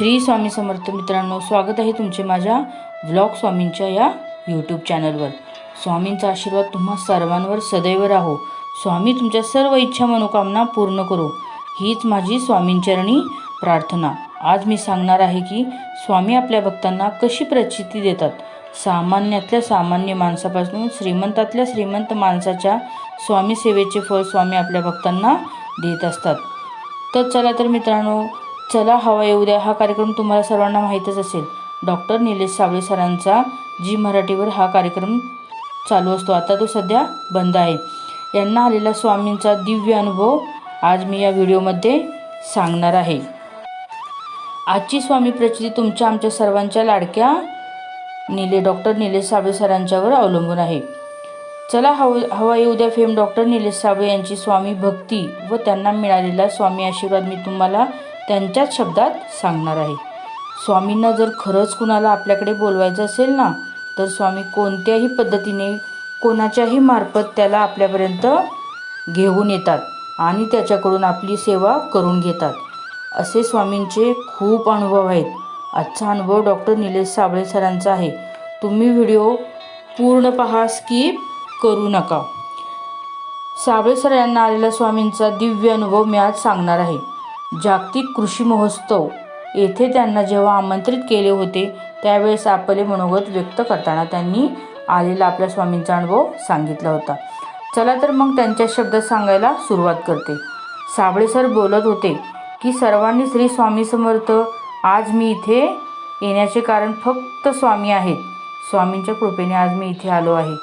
श्री स्वामी समर्थ मित्रांनो स्वागत आहे तुमचे माझ्या व्लॉग स्वामींच्या या यूट्यूब चॅनलवर स्वामींचा आशीर्वाद तुम्हा सर्वांवर सदैव राहो. स्वामी तुमच्या सर्व इच्छा मनोकामना पूर्ण करो. हीच माझी स्वामींचरणी प्रार्थना. आज मी सांगणार आहे की स्वामी आपल्या भक्तांना कशी प्रचिती देतात? सामान्यातल्या सामान्य माणसापासून श्रीमंतातल्या श्रीमंत माणसाच्या स्वामी सेवेचे फळ स्वामी आपल्या भक्तांना देत असतात. तर चला तर मित्रांनो चला हवा येऊ द्या. हा कार्यक्रम तुम्हाला सर्वांना माहीतच असेल. डॉक्टर निलेश सावळे सरांचा जी मराठीवर हा कार्यक्रम चालू असतो. आता तो सध्या बंद आहे. यांना आलेला स्वामींचा दिव्य अनुभव आज मी या व्हिडिओमध्ये सांगणार आहे. आजची स्वामी प्रचिती तुमच्या आमच्या सर्वांच्या लाडक्या निले डॉक्टर निलेश साबळे सरांच्यावर अवलंबून आहे. चला हव हवा येऊ द्या फेम डॉक्टर निलेश साबळे यांची स्वामी भक्ती व त्यांना मिळालेला स्वामी आशीर्वाद मी तुम्हाला त्यांच्याच शब्दात सांगणार आहे. स्वामींना जर खरंच कुणाला आपल्याकडे बोलवायचं असेल ना तर स्वामी कोणत्याही पद्धतीने कोणाच्याही मार्फत त्याला आपल्यापर्यंत घेऊन येतात आणि त्याच्याकडून आपली सेवा करून घेतात. असे स्वामींचे खूप अनुभव आहेत. आजचा अनुभव डॉक्टर निलेश साबळे सरांचा आहे. तुम्ही व्हिडिओ पूर्ण पहा स्किप करू नका. साबळे सर यांना आलेला स्वामींचा दिव्य अनुभव मी आज सांगणार आहे. जागतिक कृषी महोत्सव. येथे त्यांना जेव्हा आमंत्रित केले होते त्यावेळेस आपले मनोगत व्यक्त करताना त्यांनी आलेला आपल्या स्वामींचा अनुभव सांगितला होता. चला तर मग त्यांच्या शब्दात सांगायला सुरुवात करते. साबळे सर बोलत होते की सर्वांनी श्री स्वामी समर्थ. आज मी इथे येण्याचे कारण फक्त स्वामी आहेत. स्वामींच्या कृपेने आज मी इथे आलो आहे.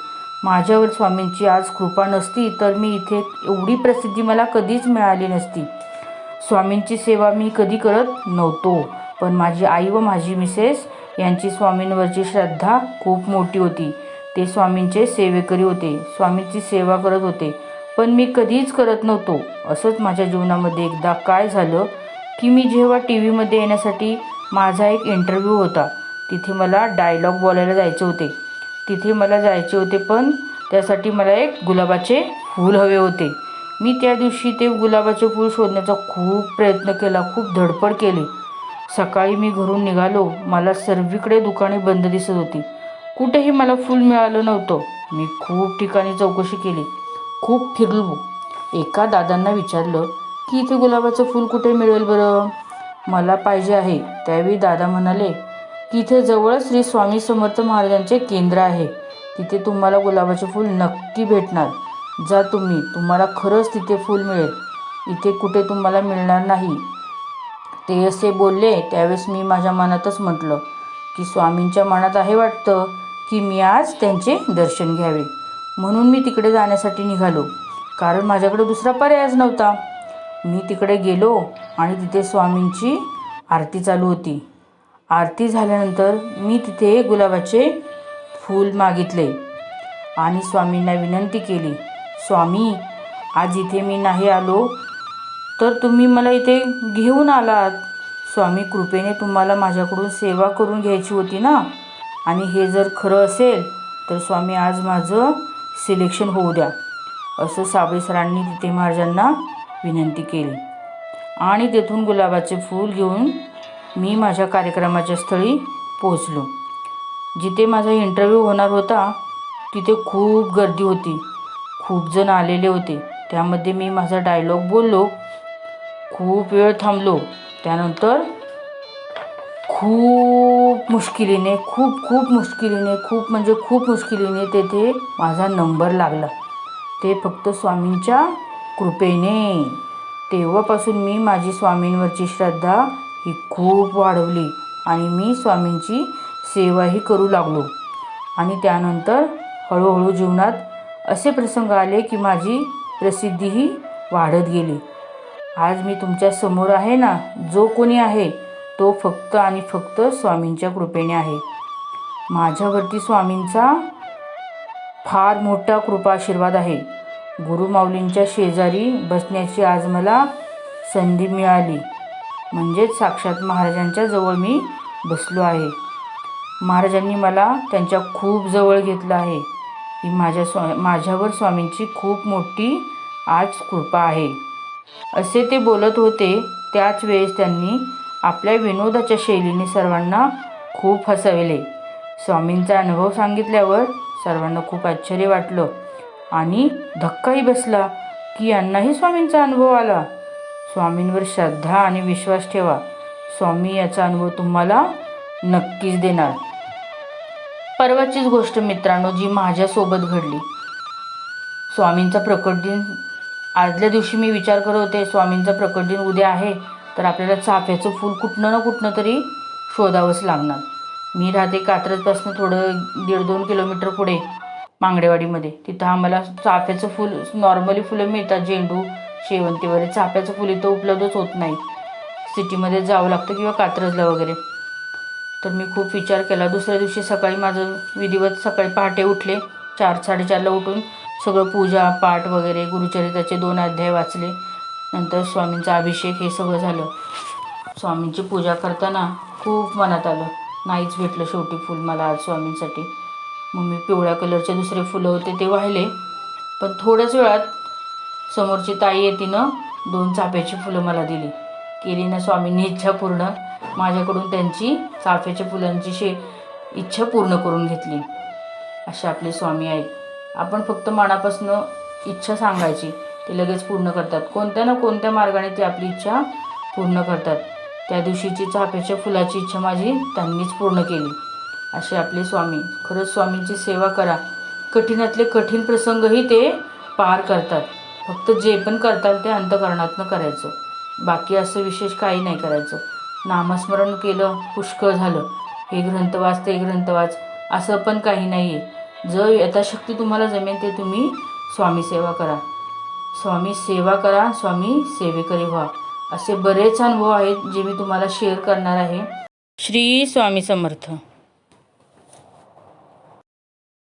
माझ्यावर स्वामींची आज कृपा नसती तर मी इथे एवढी प्रसिद्धी मला कधीच मिळाली नसती. स्वामींची सेवा मी कधी करत नव्हतो. पण माझी आई व माझी मिसेस यांची स्वामींवरची श्रद्धा खूप मोठी होती. ते स्वामींचे सेवेकरी होते स्वामींची सेवा करत होते. पण मी कधीच करत नव्हतो. असंच माझ्या जीवनामध्ये एकदा काय झालं की मी जेव्हा टी व्हीमध्ये येण्यासाठी माझा एक इंटरव्ह्यू होता. तिथे मला डायलॉग बोलायला जायचे होते. तिथे मला जायचे होते पण त्यासाठी मला एक गुलाबाचे फूल हवे होते. मी त्या दिवशी ते गुलाबाचे फूल शोधण्याचा खूप प्रयत्न केला खूप धडपड केली. सकाळी मी घरून निघालो. मला सर्वीकडे दुकाने बंद दिसत होती. कुठेही मला फूल मिळालं नव्हतं. मी खूप ठिकाणी चौकशी केली. खूप फिरलो. एका दादांना विचारलं की इथे गुलाबाचं फूल कुठे मिळेल बरं? मला पाहिजे आहे. त्यावेळी दादा म्हणाले की इथे जवळच श्री स्वामी समर्थ महाराजांचे केंद्र आहे. तिथे तुम्हाला गुलाबाचे फूल नक्की भेटणार. जा तुम्ही तुम्हाला खरंच तिथे फूल मिळेल. इथे कुठे तुम्हाला मिळणार नाही. ते असे बोलले त्यावेळेस मी माझ्या मनातच म्हटलं की स्वामींच्या मनात आहे वाटतं की मी आज त्यांचे दर्शन घ्यावे. म्हणून मी तिकडे जाण्यासाठी निघालो. कारण माझ्याकडे दुसरा पर्यायच नव्हता. मी तिकडे गेलो आणि तिथे स्वामींची आरती चालू होती. आरती झाल्यानंतर मी तिथे गुलाबाचे फूल मागितले आणि स्वामींना विनंती केली स्वामी आज इथे मी नाही आलो. तर तुम्ही मला इथे घेऊन आलात. स्वामी कृपेने तुम्हाला माझ्याकडून सेवा करून घ्यायची होती ना? आणि हे जर खरं असेल तर स्वामी आज माझं सिलेक्शन होऊ द्या. असं साबळे सरांनी तिथे महाराजांना विनंती केली. आणि तेथून गुलाबाचे फूल घेऊन मी माझ्या कार्यक्रमाच्या स्थळी पोचलो जिथे माझा इंटरव्ह्यू होणार होता तिथे खूप गर्दी होती. खूप जण आलेले होते. त्यामध्ये मी माझा डायलॉग बोललो. खूप वेळ थांबलो. त्यानंतर खूप मुश्किलीने खूप खूप मुश्किलीने खूप म्हणजे खूप मुश्किलीने तेथे माझा नंबर लागला. ते फक्त स्वामींच्या कृपेने. तेव्हापासून मी माझी स्वामींवरची श्रद्धा ही खूप वाढवली आणि मी स्वामींची सेवाही करू लागलो. आणि त्यानंतर हळूहळू जीवनात असे प्रसंग आले की माझी प्रसिद्धीही वाढत गेली. आज मी तुमच्यासमोर आहे ना जो कोणी आहे तो फक्त आणि फक्त स्वामींच्या कृपेने आहे. माझ्यावरती स्वामींचा फार मोठा कृपा आशीर्वाद आहे. गुरुमाऊलींच्या शेजारी बसण्याची आज मला संधी मिळाली. म्हणजेच साक्षात महाराजांच्या जवळ मी बसलो आहे. महाराजांनी मला त्यांच्या खूप जवळ घेतलं आहे. की माझ्या स्वा माझ्यावर स्वामींची खूप मोठी आज कृपा आहे. असे ते बोलत होते त्याच वेळेस त्यांनी आपल्या विनोदाच्या शैलीने सर्वांना खूप हसविले. स्वामींचा अनुभव सांगितल्यावर सर्वांना खूप आश्चर्य वाटलं आणि धक्काही बसला की यांनाही स्वामींचा अनुभव आला. स्वामींवर श्रद्धा आणि विश्वास ठेवा. स्वामी याचा अनुभव तुम्हाला नक्कीच देणार. परवाचीच गोष्ट मित्रांनो जी माझ्यासोबत घडली. स्वामींचा प्रकट दिन. आदल्या दिवशी मी विचार करत होते स्वामींचा प्रकट दिन उद्या आहे तर आपल्याला चाफ्याचं फूल कुठनं ना कुठनं तरी शोधावंच लागणार. मी राहते कात्रजपासून थोडं दीड दोन किलोमीटर पुढे मांगडेवाडीमध्ये. तिथं आम्हाला चाफ्याचं फूल नॉर्मली फुलं मिळतात झेंडू शेवंती वगैरे. चाफ्याचं फुल इथं उपलब्धच होत नाही सिटीमध्ये जावं लागतं किंवा कात्रजला वगैरे. तर मी खूप विचार केला. दुसऱ्या दिवशी सकाळी माझं विधिवत सकाळी पहाटे उठले. चार साडेचारला उठून सगळं पूजा पाठ वगैरे गुरुचरित्राचे दोन अध्याय वाचले. नंतर स्वामींचा अभिषेक हे सगळं झालं. स्वामींची पूजा करताना खूप मनात आलं. नाहीच भेटलं शेवटी फूल मला आज स्वामींसाठी. मग मी पिवळ्या कलरचे दुसरे फुलं होते ते वाहिले. पण थोड्याच वेळात समोरची ताई येतीनं तिनं दोन चाफ्याची फुलं मला दिली. केली ना स्वामींनी इच्छा पूर्ण. माझ्याकडून त्यांची चाफ्याच्या फुलांची शे इच्छा पूर्ण करून घेतली. असे आपले स्वामी आहेत आपण फक्त मनापासून इच्छा सांगायची. ते लगेच पूर्ण करतात. कोणत्या ना कोणत्या मार्गाने ते आपली इच्छा पूर्ण करतात. त्या दिवशीची चाफ्याच्या फुलाची इच्छा माझी त्यांनीच पूर्ण केली. असे आपले स्वामी. खरंच स्वामींची सेवा करा. कठीणातले कठीण प्रसंगही ते पार करतात. फक्त जे पण करतात ते अंतकरणातनं करायचं. बाकी असं विशेष काही नाही करायचं. नामस्मरण केलं पुष्कळ झालं. हे ग्रंथ वाच ते ग्रंथ वाच असं पण काही नाही आहे जर यथाशक्ती तुम्हाला जमेल ते तुम्ही स्वामी सेवा करा. स्वामी सेवा करा स्वामी सेवेकरी व्हा. असे बरेच अनुभव आहेत जे मी तुम्हाला शेअर करणार आहे. श्री स्वामी समर्थ.